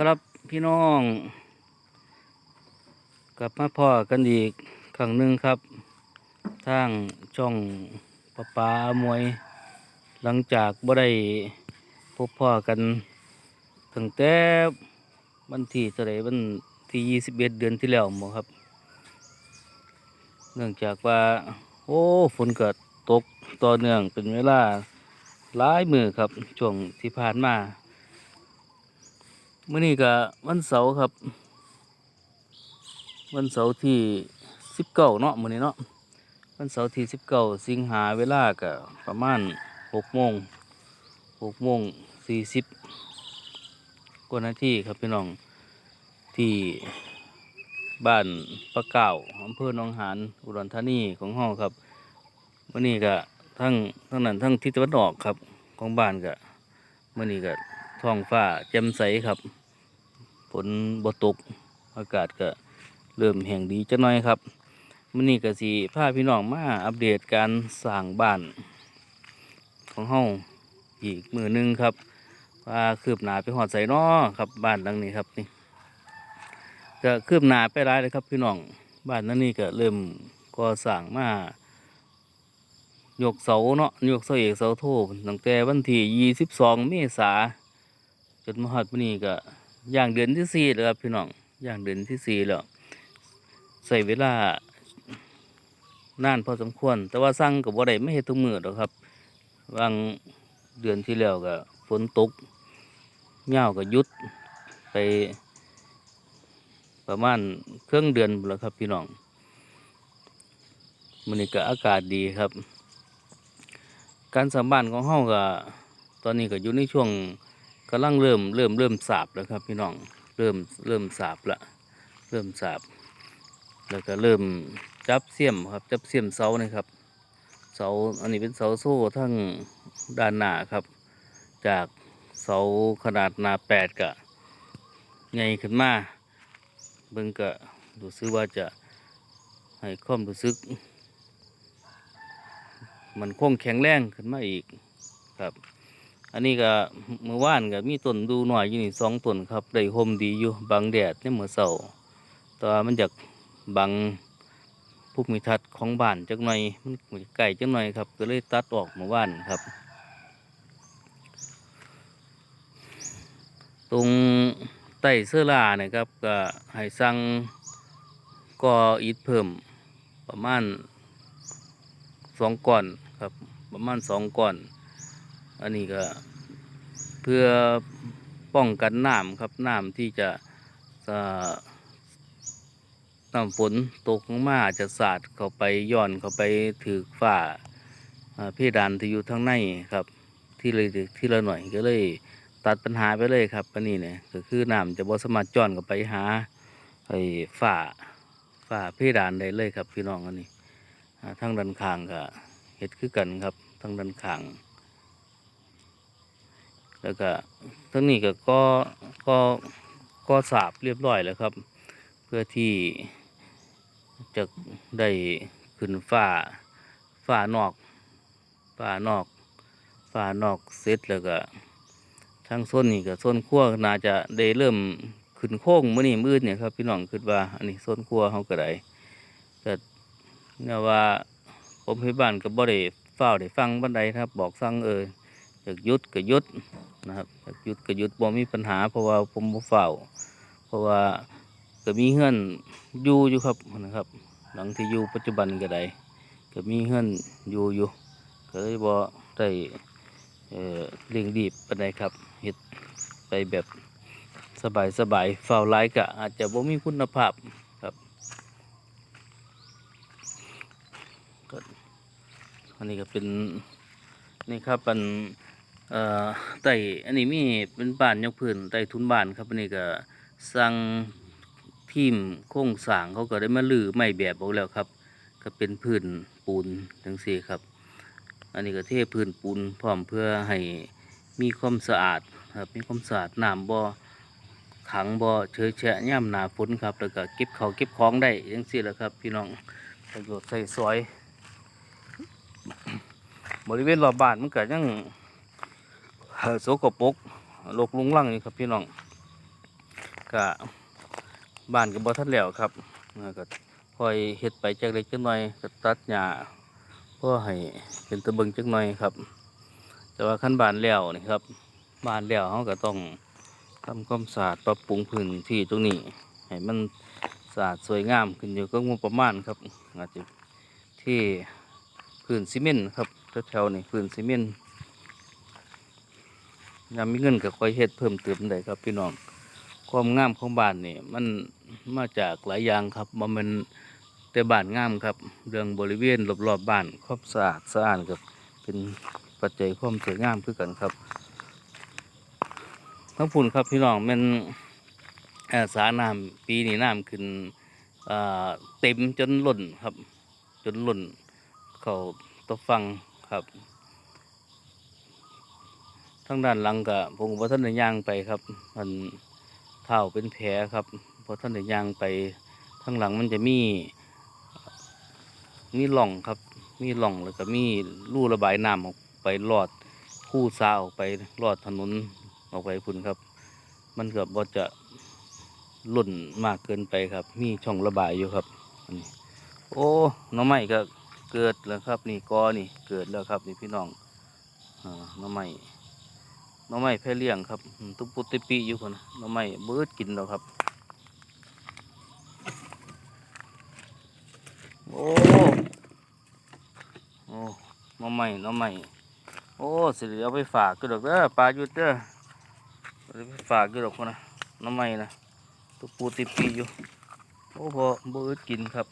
ครับพี่น้อง กลับมาพ่อกันอีกครั้งหนึ่งครับ ทางช่องปะปามวย หลังจากบ่ได้พบพ่อกันตั้งแต่วันที่เท่าไรวันที่ยี่สิบเอ็ดเดือนที่แล้วหมครับ เนื่องจากว่า โอ้ฝนเกิดตกต่อเนื่องเป็นเวลาหลายมือครับช่วงที่ผ่านมา มื่อนี้ก็วันเสาร์ครับ วันเสาร์ที่สิบเก้าเนาะมื่อนี้เนาะวันเสาร์ที่สิบเก้าสิงหาเวลาก็ประมาณหกโมงหกโมงสี่สิบกว่านาทีครับพี่น้องที่บ้านปะเก่าอำเภอหนองหานอุดรธานีของห้องครับมื่อนี้ก็ทั้งทั้งนั้นทั้งทิศตะวันออกครับของบ้านก็มื่อนี้ก็ท้องฟ้าแจ่มใสครับ ฝนบ่ตกอากาศก็เริ่มแห้งดีจักหน่อยครับมื้อนี้ก็สิพาพี่น้องมาอัปเดตการสร้างบ้านของเฮาอีกมือหนึงครับ ว่าคืบหน้าไปหอดใส่น้อครับบ้านหลังนี้ครับนี่ก็คืบหน้าไปหลายเลยครับพี่น้องบ้านนั้นนี่ก็เริ่มก่อสร้างมายกเสาเนาะยกเสาเอกเสาโทตั้งแต่วันที่22เมษาจนมาฮอดมื้อนี้ก็ อย่างเดือนที่สี่แล้วครับพี่น้องอย่างเดือนที่สี่แล้วใส่เวลานานพอสมควร แต่ว่าสั่งกับว่าได้ไม่เฮ็ดทุกมื้อดอกครับวางเดือนที่แล้วก็ฝนตกเหงาก็ยุดไปประมาณเครื่องเดือนแล้วครับพี่น้องมื้อนี้ก็อากาศดีครับ การสร้างบ้านของเฮาก็ตอนนี้ก็อยู่ในช่วง กำลังเริ่มเริ่มเริ่มสาบแล้วครับ พี่น้องเริ่มเริ่มสาบละเริ่มสาบ แล้วก็เริ่มจับเสียมครับ จับเสียมเสานี่ครับ เสาอันนี้เป็นเสาโซ่ทั้งด้านหน้าครับ จากเสาขนาดหนาแปดกะใหญ่ขึ้นมาเบิ่งก็รู้สึกว่าจะให้ความรู้สึก มันคงแข็งแรงขึ้นมาอีกครับ อันนี้ก็เมื่อวานก็มีต้นดูหน่อยอยู่นี่สองต้นครับได้ห่มดีอยู่บังแดดในเมื่อเสาร์แต่ว่ามันจากบังภูมิทัศน์ของบ้านจักหน่อยมันไก่จักหน่อยครับก็เลยตัดออกเมื่อวานครับ ตรงใต้เสื้อลาเนี่ยครับก็ให้สั่งก่ออิฐเพิ่มประมาณสองก้อนครับประมาณสองก้อน อันนี้ก็เพื่อป้องกันน้ำครับน้ำที่จะน้ำฝนตกมาจะสาดเข้าไปย้อนเข้าไปถือฝ้าอ่าเพดานที่อยู่ทางในครับ ที่เลยที่ละหน่อยก็เลยตัดปัญหาไปเลยครับอันนี้เนี่ยก็คือน้ำจะบ่สามารถย้อนเข้าไปหาไอ้ฝ้าฝ้าเพดานได้เลยครับพี่น้องอันนี้อ่าทางด้านข้างก็เห็ดคือกันครับทางด้านข้าง แล้วก็ทั้งนี้ก็ก็ก็ก็สาบเรียบร้อยแล้วครับ เพื่อที่จะได้ขึ้นฝ้าฝ้านอกฝ้านอกฝ้านอกเสร็จแล้วก็ทางส้นนี่ก็ส้นขั้วน่าจะได้เริ่มขึ้นโค้งมื่อนี้มืดเนี่ยครับพี่น้องคิดว่า อันนี้ส้นขั้วเขาก็ได้ก็เนี่ยว่าผมให้บ้านก็บ่ได้เฝ้าได้ฟังบันไดครับ บอกฟังเออ อยากยุดก็ยุดนะครับหยุดก็ยุดบ่มีปัญหา เพราะว่าผมบ่เฝ้า เพราะว่าก็มีเฮือนอยู่อยู่ครับนะครับ หลังที่อยู่ปัจจุบันก็ได้ก็มีเฮือนอยู่อยู่ก็เลยบ่ได้เอ่อเร่งรีบปานใดครับเฮ็ดไปแบบสบายสบายเฝ้าหลก็อาจจะบ่มีคุณภาพครับก็อันนี้ก็เป็นนี่ครับเป็น เอ่อไต่อันนี้มีเป็นบ้านยกพื้นไต่ทุนบ้านครับอันนี้ก็สั่งทีมโครงสร้างเขาก็ได้มาลือไม่แบบออกแล้วครับ ก็เป็นพื้นปูนทั้งสี่ครับ อันนี้ก็เทพื้นปูนพร้อมเพื่อให้มีความสะอาดครับมีความสะอาดน้ำบ่อขังบ่อเฉยแฉะย่ำหนาฝนครับ แล้วก็เก็บเขาเก็บของได้ยังสี่แหละครับ พี่น้องประโยชน์ใส่ซอย บริเวณรอบบ้านมันก็ยัง สกปรกโลกลุงลังนี่ครับพี่น้องก็บ้านก็บ่ทันแล้วครับก็คอยเฮ็ดไปจักเล็กจักน้อยก็ตัดหญ้าเพื่อให้เป็นตะเบิงจักหน่อยครับ แต่ว่าขั้นบ้านแล้วนี่ครับบ้านแล้วเขาก็ต้องทำความสะอาดปรับปรุงพื้นที่ตรงนี้ให้มันสะอาดสวยงามขึ้นอยู่กับงบประมาณครับอาจจะที่พื้นซีเมนต์ครับแถวๆนี่พื้นซีเมนต์ ยามมีเงินก็ค่อยเฮ็ดเพิ่มเติมได้ครับ พี่น้องความงามของบ้านนี่มันมาจากหลายอย่างครับบ่แมันแต่บ้านงามครับ เรื่องบริเวณรอบๆบบ้านความสะอาดสะอาดกับเป็นปัจจัยความสวยงามคือกันครับทั้งฝุ่นครับพี่น้องมันอ่อสาน้ำปีนี้น้ำขึ้นเต็มจนล้นครับ จนล้นเข้าตะฟังครับ ทางด้านหลังก็ผมว่าท่านได้ย่างไปครับมันเท้าเป็นแผลครับพระท่านได้ย่างไปทางหลังมันจะมีมีหล่องครับ มีหล่องแล้วก็มีรูระบายน้ำออกไปลอดคู่ซาออกไปลอดถนนออกไปพุ่นครับ มันก็บ่จะล่นมากเกินไปครับ มีช่องระบายอยู่ครับโอ้น้องใหม่ก็เกิดแล้วครับ นี่กอนี่เกิดแล้วครับ นี่พี่น้องอน้องใหม่ น้องใหม่แพร่เลี้ยงครับ ตุบปุติปีอยู่คนนะหน้องใหม่เบิดกินแล้วครับ โอ้โอ้น้องใหม่น้องใหม่โอ้สิเดี๋ยวเอาไปฝากก็ดอกเด้อปลาหยุดเด้อเอาไปฝากก็ดอกคนนะน้องใหม่นะตัวปูติปีอยู่โอ้พอบ่อึดกินครับ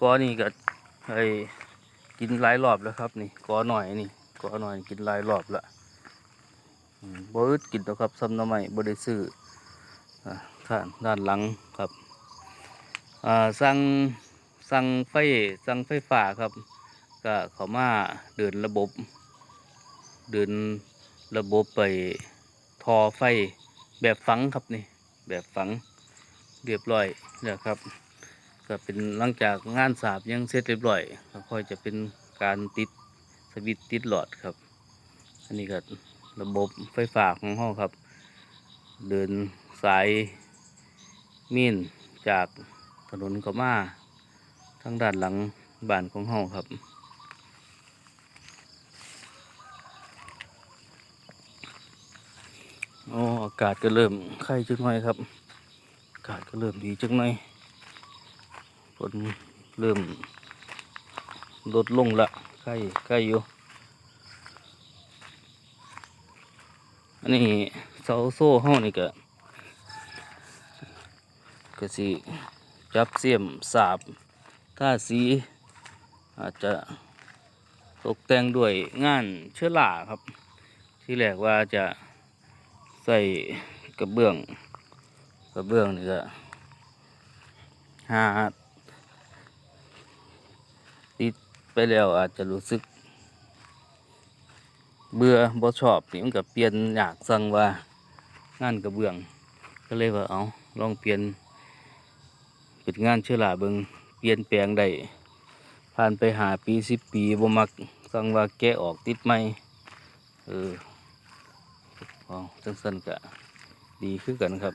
ก้อนนี่ก็ไอ กินหลายรอบแล้วครับ นี่กอหน่อยนี่กอหน่อยกินหลายรอบละบอดกินแล้วครับซ้ำน้ำใหม่บ่ได้ซื้ออ่าข้างด้านหลังครับสั่งสั่งไฟสั่งไฟฟ้าครับ ก็เขามาเดินระบบ เดินระบบไปทอไฟแบบฝังครับนี่ แบบฝังเรียบร้อยแล้วครับ ก็เป็นหลังจากงานสาบยังเสร็จเรียบร้อยก็ค่อยจะเป็นการติดสวิตติดหลอดครับ อันนี้ก็ระบบไฟฟ้าของห้องครับ เดินสายมีนจากถนนกมาทางด้านหลังบ้านของห้องครับโอ้อากาศก็เริ่มไข้จังหน่อยครับ อากาศก็เริ่มดีจังหน่อย นเริ่มลดลงละไข้ไข้อยู่ อันนี้เสาโซ่ห้องนี่ก็ก็สิจับเสียมสาบท่าสีอาจจะตกแต่งด้วยงานเชื้อราครับ ที่แรกว่าจะใส่กระเบื้อง กระเบื้องนี่ก็หาติด ไปแล้วอาจจะรู้สึก เบื่อบ่ชอบนี่มันก็เปลี่ยนอยากสั่งว่างานกระเบื้อง ก็เลยว่าเอาลองเปลี่ยนเป็นงานเชื้อราเบิงเปลี่ยนแปลงได้ผ่านไปหาปีสิบปีบ่มักสั่งว่าแกะออกติดไหมเอออ๋อจังสันกะดีขึ้นกันครับ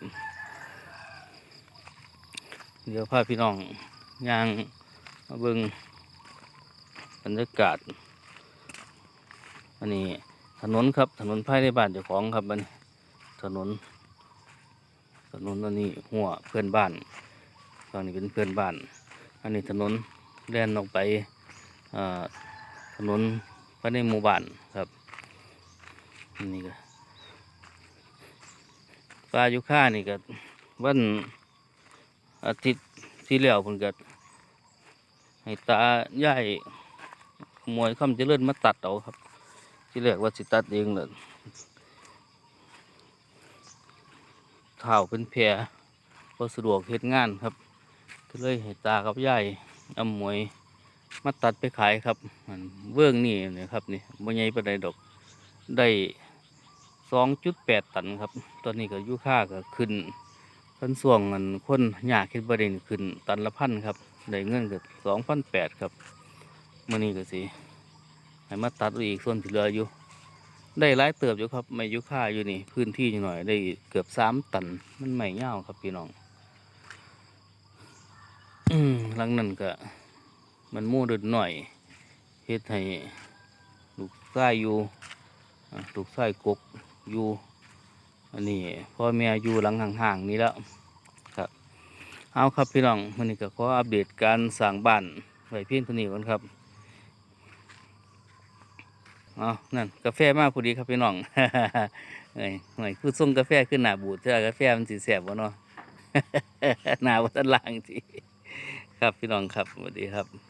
เดี๋ยวพาพี่น้องย่างมาเบิง บรรยากาศ อันนี้ถนนครับถนนภายในบ้านเจ้าของครับอันถนน ถนนอันนี้หัวเพื่อนบ้านฝั่งนี้เป็นเพื่อนบ้าน อันนี้ถนนแล่นออกไปอ่าถนนภายในหมู่บ้านครับอันนี้ก็ปลาอยู่ค่านี่ก็วันอาทิตย์ที่แล้วเพิ่นก็ให้ตาใหญ่ ขโมยคำเจริญมาตัดเอาครับ ที่แรกว่าสิตัดเองเลยเท้าเป็นแผลพอสะดวกเฮ็ดงานครับ ก็เลยให้ตากับยายเอามวยมาตัดไปขายครับมันเบื้องนี่นะครับนี่บ่ใหญ่ปานใดดอกได้สองจุดแปดตันครับ ตอนนี้ก็ยุค่าก็ขึ้นเพิ่นส่วงเงินคนยากเฮ็ดบ่ได้นี่ขึ้นตันละพันครับได้เงินเก็สองพันแปดครับ มื้อนี้ก็สิให้มาตัดอีกส่วนที่เหลืออยู่ ได้หลายเติบอยู่ครับไม้ยุค่าอยู่นี่ พื้นที่อยู่หน่อยได้เกือบสามตัน มันไม้เงาครับพี่น้องอืมหลังนั้นก็มันมู่ดินหน่อยเฮ็ดให้ลูกไส้อยู่ลูกไส้กกอยู่อันนี้พ่อแม่อยู่หลังห่างๆนี้แล้วครับ เอาครับพี่น้องวันนี้ก็ขออัปเดตการสร้างบ้านไว้เพียงเท่านี้ก่อนครับ เอานั่นกาแฟมากพอดีครับพี่น้องเอ้ยหน่อยคือส่งกาแฟขึ้นหน้าบูดเจ้ากาแฟมันสีแสบวะเนาะหน้าวัดล่างทีครับพี่น้องครับสวัสดีครับ